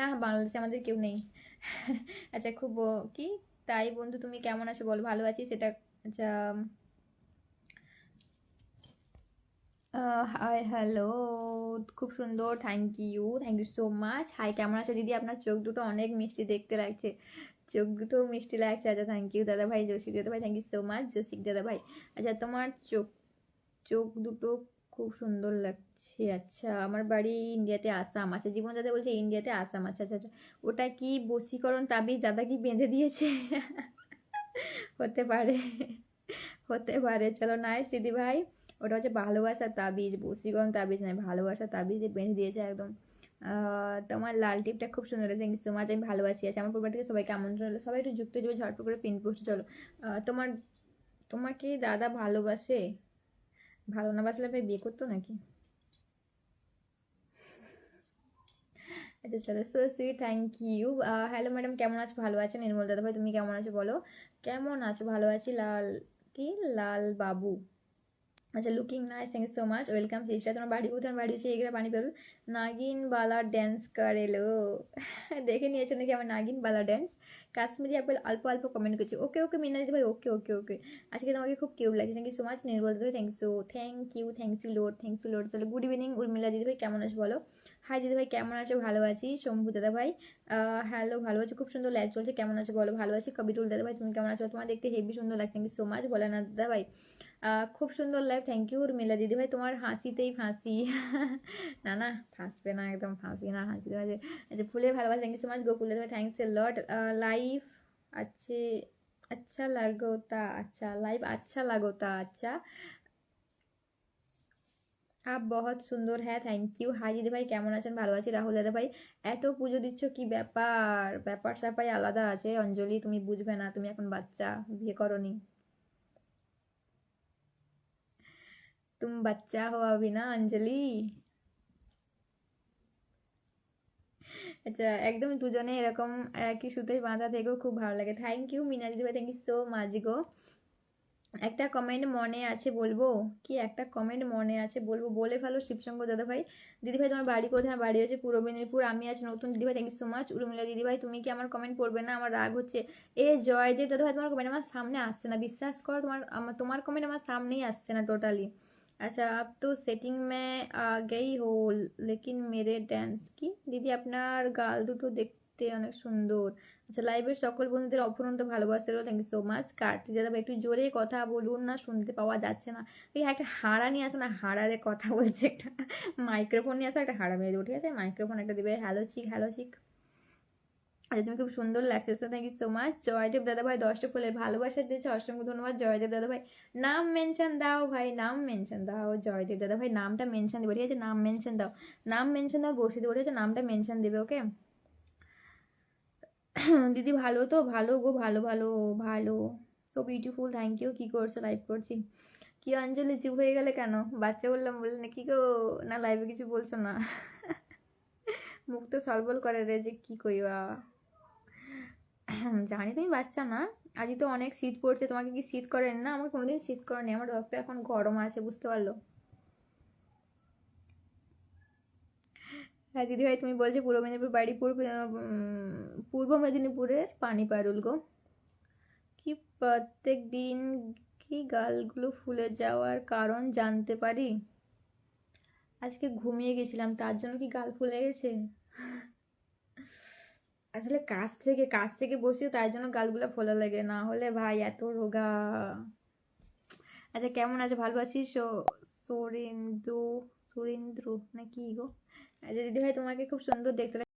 না, বাংলাদেশে আমাদের কেউ নেই। আচ্ছা খুব কি? তাই বন্ধু, তুমি কেমন আছো বল? ভালো আছি, সেটা আচ্ছা হাই হ্যালো খুব সুন্দর thank you thank you so much hi কেমন আছে দিদি? আপনার চোখ দুটো অনেক মিষ্টি দেখতে লাগছে। চোখ দুটো মিষ্টি লাগছে আচ্ছা থ্যাংক ইউ দাদা ভাই যোশিক দাদা ভাই thank you so much Joshik দাদা ভাই আচ্ছা তোমার চোখ চোখ দুটো খুব সুন্দর লাগছে। আচ্ছা আমার বাড়ি ইন্ডিয়াতে আসাম। আচ্ছা জীবন দাদা বলছে ইন্ডিয়াতে আসাম। আচ্ছা আচ্ছা আচ্ছা ওটা কি বসীকরণ তাবিজ দাদা কি বেঁধে দিয়েছে? হতে পারে হতে পারে। চলো নাই দিদি ভাই। ওটা হচ্ছে ভালোবাসার তাবিজ বসীকরণ তাবিজ নয় ভালোবাসার তাবিজ বেঁধে দিয়েছে একদম। তোমার লাল টিপটা খুব সুন্দর। থ্যাংক ইউ সো মাচ আমি ভালোবাসি আছি। আমার পরিবার থেকে সবাইকে আমন্ত্রণ হলো সবাই একটু যুক্ত যাবে ঝটপট করে পিন পোস্ট। চলো তোমার, তোমাকে দাদা ভালোবাসে? ভালো না বাসলে ভাই বিয়ে করতো নাকি? আচ্ছা চলো so sweet thank you hello madam কেমন আছো? ভালো আছো নির্মল দাদা ভাই, তুমি কেমন আছো বলো? কেমন আছো? ভালো আছি। লাল, কি? লাল বাবু। আচ্ছা looking nice thank you so much welcome sister তোমার বাড়ি কোথায়? বাড়ি হচ্ছে এগরা পানি পেরুল নাগিন বালা ড্যান্স করেলো দেখে নিয়েছো নাকি আমার নাগিন বালা ড্যান্স কাশ্মীরি আপেল অল্প অল্প কমেন্ট করছি। ওকে ওকে মিনা দিদি ভাই, ওকে ওকে ওকে। আজকে তোমাকে খুব কিউট লাগছে। Thank you so much Nirmal দিদি ভাই। Thank you thank you thank you load thank you load চলো গুড ইভিনিং উর্মিলা দিদি ভাই, কেমন আছো বলো? হাই দিদি ভাই, কেমন আছো? ভালো আছি। শম্ভু দাদা ভাই হ্যালো ভালো আছো? খুব সুন্দর লাইভ চলছে। কেমন আছো বলো? ভালো আছি। কবিরুল দাদা ভাই, তুমি কেমন আছো? তোমার দেখতে হেভি সুন্দর লাগছে। থ্যাংক ইউ সো মাচ বলে না দাদা ভাই। খুব সুন্দর লাইভ থ্যাংক ইউ উর্মিলা দিদি ভাই। তোমার হাসিতেই ফাঁসি। না না, ফাঁসবে না, একদম ফাঁসি না, হাসি দেওয়া আচ্ছা ফুলের ভালোবাসি। Thank you so much Gokul দাদা ভাই। Thanks a lot live अच्छे अच्छा लगोता अच्छा लाइव अच्छा लगोता अच्छा আপ বহুত সুন্দর হ্যাঁ থ্যাংক ইউ হাই দিদি ভাই কেমন আছেন ভালো আছি রাহুল দাদা ভাই এত পুজো দিচ্ছ কি ব্যাপার ব্যাপার স্যাপারই আলাদা আছে অঞ্জলি তুমি বুঝবে না তুমি এখন বাচ্চা বিয়ে করনি তুম বাচ্চা হো अभी না অঞ্জলি আচ্ছা একদম দুজনে এরকম একই সুতে বাঁধা থেকেও খুব ভালো লাগে। থ্যাংক ইউ মিনা দিদি ভাই থ্যাংক ইউ সো মাচ গো। একটা কমেন্ট মনে আছে বলব? কি একটা কমেন্ট মনে আছে বলব? বলে ফেলো শিবশঙ্কর দাদা ভাই। দিদি ভাই, তোমার বাড়ি কোথায়? আমার বাড়ি আছে পূর্ব মেদিনীপুর। আমি আছি নতুন। দিদি ভাই thank you so much Urmila দিদি ভাই, তুমি কি আমার কমেন্ট পড়বে না? আমার রাগ হচ্ছে। এ, জয়দেব দাদা ভাই, তোমার কমেন্ট আমার সামনে আসছে না। বিশ্বাস করো, তোমার, আমার, তোমার কমেন্ট আমার সামনেই আসছে না টোটালি अच्छा आप तो सेटिंग में आ गई हो लेकिन मेरे ড্যান্স কি দিদি আপনার গাল দুটো দেখতে অনেক সুন্দর আচ্ছা লাইভের সকল বন্ধুদের অপরন্ত ভালোবাসা রইল thank you so much Karti দাদা ভাই একটু জোরে কথা বলুন না শুনতে পাওয়া যাচ্ছে না এই একটা হাড়া নিয়ে আসো না হাড়ারে কথা বলছে একটা মাইক্রোফোন নিয়ে আসো একটা হাড়া মেরে দেবো ঠিক আছে মাইক্রোফোন একটা দেবে হ্যালো চিক হ্যালো চিক আচ্ছা তুমি খুব সুন্দর লাগছে thank you so much Joydeb দাদা ভাই, দশটা ফুলের ভালোবাসা দিয়েছে, অসংখ্য ধন্যবাদ। জয়দেব দাদা ভাই, নাম মেনশন দাও ভাই, নাম মেনশন দাও। জয়দেব দাদা ভাই, নামটা মেনশন দেবে, ঠিক আছে? নাম মেনশন দাও। নাম মেনশন দাও বসে দেবো, ঠিক আছে? নামটা মেনশন দেবে ওকে দিদি ভালো তো? ভালো গো, ভালো ভালো ভালো। সো বিউটিফুল থ্যাংক ইউ কী করছ? লাইভ করছি। কি অঞ্জলি, চুপ হয়ে গেলে কেন? বাচ্চা বললাম, বললে না, কি গো? না লাইভে কিছু বলছো না। মুখ তো সলবল করে রে, যে কী কইবা? জানি তুমি বাচ্চা না। আজই তো অনেক শীত পড়ছে, তোমাকে কি শীত করেন না? আমাকে কোনোদিন শীত করেনি। আমার রক্ত এখন গরম আছে, বুঝতে পারল? হ্যাঁ দিদি ভাই তুমি বলছো পূর্ব মেদিনীপুর বাড়ি, পূর্ব পূর্ব মেদিনীপুরের পানি পারুল গো কি প্রত্যেক দিন কি গালগুলো ফুলে যাওয়ার কারণ জানতে পারি? আজকে ঘুমিয়ে গেছিলাম, তার জন্য কি গাল ফুলে গেছে? আসলে কাজ থেকে কাজ থেকে বসি তাই জন্য গালগুলো ফোলা লাগে। না হলে ভাই এত রোগা। আচ্ছা কেমন আছে? ভালো আছিস? সুরেন্দ্র সুরেন্দ্র না কি গো? আচ্ছা দিদি ভাই তোমাকে খুব সুন্দর দেখতে